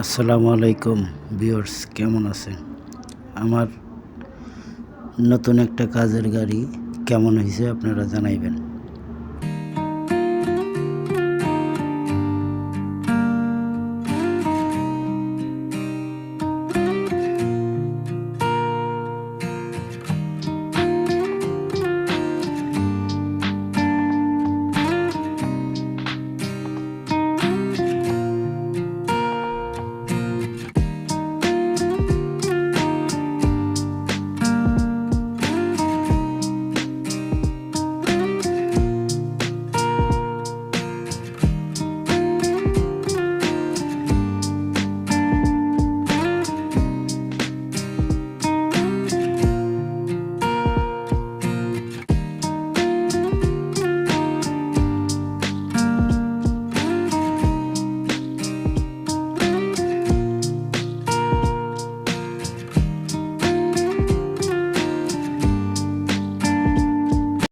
আসসালামু আলাইকুম ভিউয়ার্স কেমন আছেন? আমার নতুন একটা কাজের গাড়ি কেমন হয়েছে আপনারা জানাইবেন।